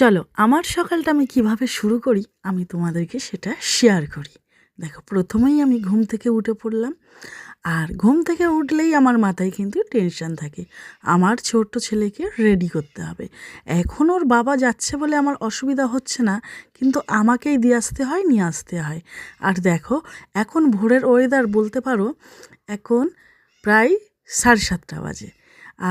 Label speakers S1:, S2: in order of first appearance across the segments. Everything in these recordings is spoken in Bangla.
S1: চলো, আমার সকালটা আমি কীভাবে শুরু করি, আমি তোমাদেরকে সেটা শেয়ার করি। দেখো, প্রথমেই আমি ঘুম থেকে উঠে পড়লাম, আর ঘুম থেকে উঠলেই আমার মাথায় কিন্তু টেনশন থাকে। আমার ছোট্ট ছেলেকে রেডি করতে হবে। এখন ওর বাবা যাচ্ছে বলে আমার অসুবিধা হচ্ছে না, কিন্তু আমাকেই দিয়ে আসতে হয়, নিয়ে আসতে হয়। আর দেখো, এখন ভোরের ওয়েদার বলতে পারো, এখন প্রায় সাড়ে সাতটা বাজে।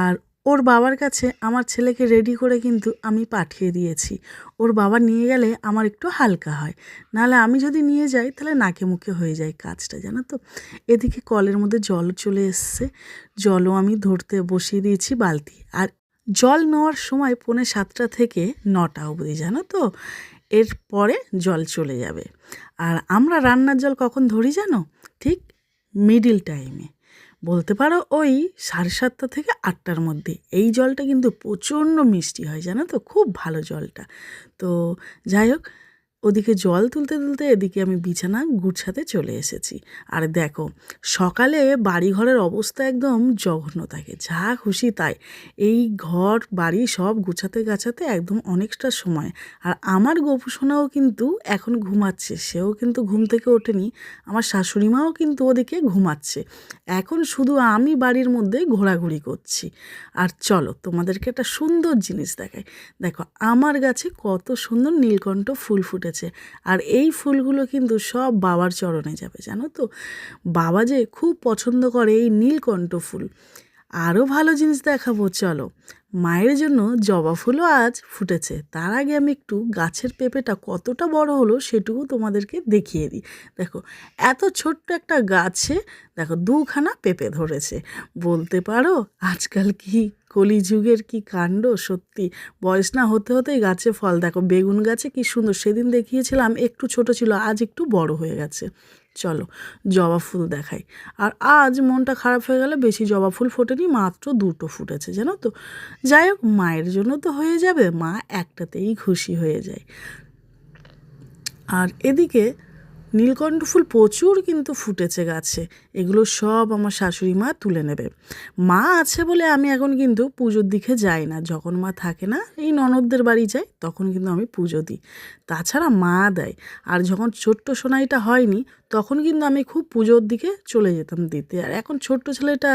S1: আর ওর বাবার কাছে আমার ছেলেকে রেডি করে কিন্তু আমি পাঠিয়ে দিয়েছি। ওর বাবা নিয়ে গেলে আমার একটু হালকা হয়। নাহলে আমি যদি নিয়ে যাই, তাহলে নাকে মুখে হয়ে যায় কাজটা, জানো তো? এদিকে কলের মধ্যে জল চলে এসছে। জলও আমি ধরতে বসিয়ে দিয়েছি বালতি। আর জল নেওয়ার সময় পৌনে সাতটা থেকে নটা অবধি, জানো তো? এরপরে জল চলে যাবে। আর আমরা রান্নার জল কখন ধরি, জানো? ঠিক মিডিল টাইমে বলতে পারো ওই সাড়ে সাতটা থেকে আটটার মধ্যে। এই জলটা কিন্তু প্রচণ্ড মিষ্টি হয়, জানো তো? খুব ভালো জলটা। তো যাই হোক ওদিকে জল তুলতে তুলতে এদিকে আমি বিছানা গুছাতে চলে এসেছি। আর দেখো, সকালে বাড়িঘরের অবস্থা একদম জঘন্য থাকে, যা খুশি তাই। এই ঘর, বাড়ি সব গুছাতে গাছাতে একদম অনেকটা সময়। আর আমার গোপুসোনাও কিন্তু এখন ঘুমাচ্ছে, সেও কিন্তু ঘুম থেকে ওঠেনি, আমার শাশুড়ি মাও কিন্তু ওদিকে ঘুমাচ্ছে। এখন শুধু আমি বাড়ির মধ্যে ঘোরাঘুরি করছি। আর চলো, তোমাদেরকে একটা সুন্দর জিনিস দেখাই। দেখো, আমার গাছে কত সুন্দর নীলকণ্ঠ ফুল ফুটেছে আর এই ফুলগুলো কিন্তু সব বাবার চরণে যাবে, জানো তো? বাবা যে খুব পছন্দ করে এই নীলকণ্ঠ ফুল। আরও ভালো জিনিস দেখাবো, চলো। মায়ের জন্য জবা ফুলও আজ ফুটেছে। তার আগে আমি একটু গাছের পেঁপেটা কতটা বড় হলো সেটুকু তোমাদেরকে দেখিয়ে দিই। দেখো, এত ছোট্ট একটা গাছে দেখো দুখানা পেঁপে ধরেছে। বলতে পারো, আজকাল কি কলিযুগের কি কাণ্ড? সত্যি, বয়স না হতে হতেই গাছে ফল। দেখো, বেগুন গাছে কি সুন্দর। সেদিন দেখিয়েছিলাম একটু ছোট ছিল, আজ একটু বড় হয়ে গেছে। চলো, জবা ফুল দেখাই। আর আজ মনটা খারাপ হয়ে গেলে বেশি জবা ফুল ফোটেনি, মাত্র দুটো ফুটেছে, জানো তো? যাই হোক, মায়ের জন্য তো হয়ে যাবে। মা একটাতেই খুশি হয়ে যায়। আর এদিকে নীলকণ্ঠ ফুল প্রচুর কিন্তু ফুটেছে গাছে। এগুলো সব আমার শাশুড়ি মা তুলে নেবে। মা আছে বলে আমি এখন কিন্তু পুজোর দিকে যাই না। যখন মা থাকে না, এই ননদদের বাড়ি যাই, তখন কিন্তু আমি পুজো দিই। তাছাড়া মা দেয়। আর যখন ছোট্ট সোনাইটা হয়নি তখন কিন্তু আমি খুব পুজোর দিকে চলে যেতাম দিতে। আর এখন ছোট্ট ছেলেটা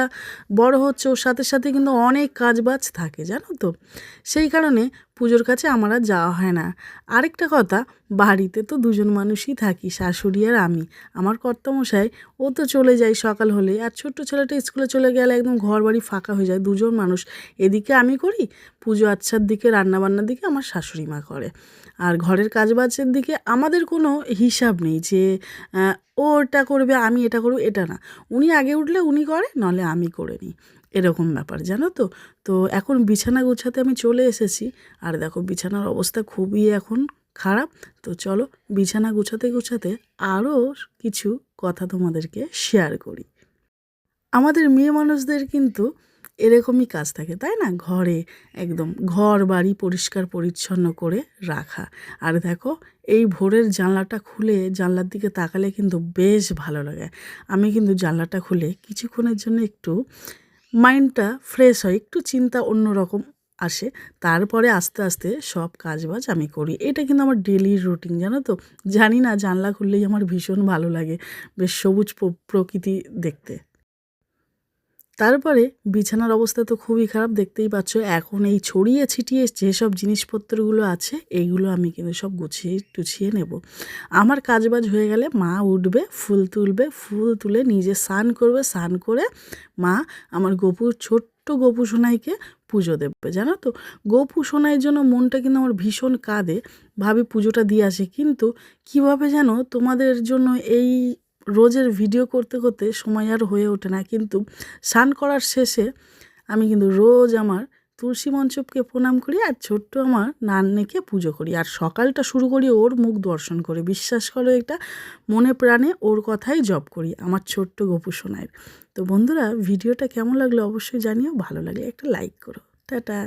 S1: বড় হচ্ছে, ওর সাথে সাথে কিন্তু অনেক কাজ বাজ থাকে, জানো তো? সেই কারণে পুজোর কাছে আমার আর যাওয়া হয় না। আরেকটা কথা, বাড়িতে তো দুজন মানুষই থাকি, শাশুড়ি আর আমি। আমার কর্তামশাই, ও তো চলে যায় সকাল হলে, আর ছোট্ট ছেলেটা স্কুলে চলে গেলে একদম ঘর বাড়ি ফাঁকা হয়ে যায়, দুজন মানুষ। এদিকে আমি করি, পুজো আচ্ছার দিকে, রান্নাবান্নার দিকে আমার শাশুড়ি মা করে। আর ঘরের কাজবাজের দিকে আমাদের কোনো হিসাব নেই যে ও ওটা করবে, আমি এটা করব, এটা না। উনি আগে উঠলে উনি করে, নলে আমি করে নিই। এরকম ব্যাপার, জানো তো? তো এখন বিছানা গোছাতে আমি চলে এসেছি। আর দেখো, বিছানার অবস্থা খুবই এখন খারাপ। তো চলো, বিছানা গোছাতে গোছাতে আরও কিছু কথা তোমাদেরকে শেয়ার করি। আমাদের মেয়ে মানুষদের কিন্তু এরকমই কাজ থাকে, তাই না? ঘরে একদম ঘর বাড়ি পরিষ্কার পরিচ্ছন্ন করে রাখা। আর দেখো, এই ভোরের জানলাটা খুলে জানলার দিকে তাকালে কিন্তু বেশ ভালো লাগে। আমি কিন্তু জানলাটা খুলে কিছুক্ষণের জন্য একটু মাইন্ডটা ফ্রেশ হয়, একটু চিন্তা অন্যরকম আসে। তারপরে আস্তে আস্তে সব কাজবাজ আমি করি। এটা কিন্তু আমার ডেলি রুটিন, জানো তো? জানি না, জানলা খুললেই আমার ভীষণ ভালো লাগে, বেশ সবুজ প্রকৃতি দেখতে। তারপরে বিছানার অবস্থা তো খুবই খারাপ, দেখতেই পাচ্ছ। এখন এই ছড়িয়ে ছিটিয়ে যেসব জিনিসপত্রগুলো আছে, এইগুলো আমি কিন্তু সব গুছিয়ে টুছিয়ে নেব। আমার কাজবাজ হয়ে গেলে মা উঠবে, ফুল তুলবে, ফুল তুলে নিজে স্নান করবে, স্নান করে মা আমার গোপুর ছোট্ট গোপু সোনাইকে পুজো দেবে, জানো তো? গোপু সোনাইয়ের জন্য মনটা কিন্তু আমার ভীষণ কাঁদে। ভাবি পুজোটা দিয়ে আসে, কিন্তু কীভাবে যেন তোমাদের জন্য এই রোজের ভিডিও করতে করতে সময় আর হয়ে ওঠে না। কিন্তু স্নান করার শেষে আমি কিন্তু রোজ আমার তুলসী মঞ্চপকে প্রণাম করি আর ছোট্ট আমার নান্নেকে পুজো করি। আর সকালটা শুরু করি ওর মুখ দর্শন করে। বিশ্বাস করো এটা মনে প্রাণে ওর কথাই জপ করি, আমার ছোট্ট গোপু সোনায়ের তো বন্ধুরা, ভিডিওটা কেমন লাগল অবশ্যই জানিও, ভালো লাগলে একটা লাইক করো। টাটা।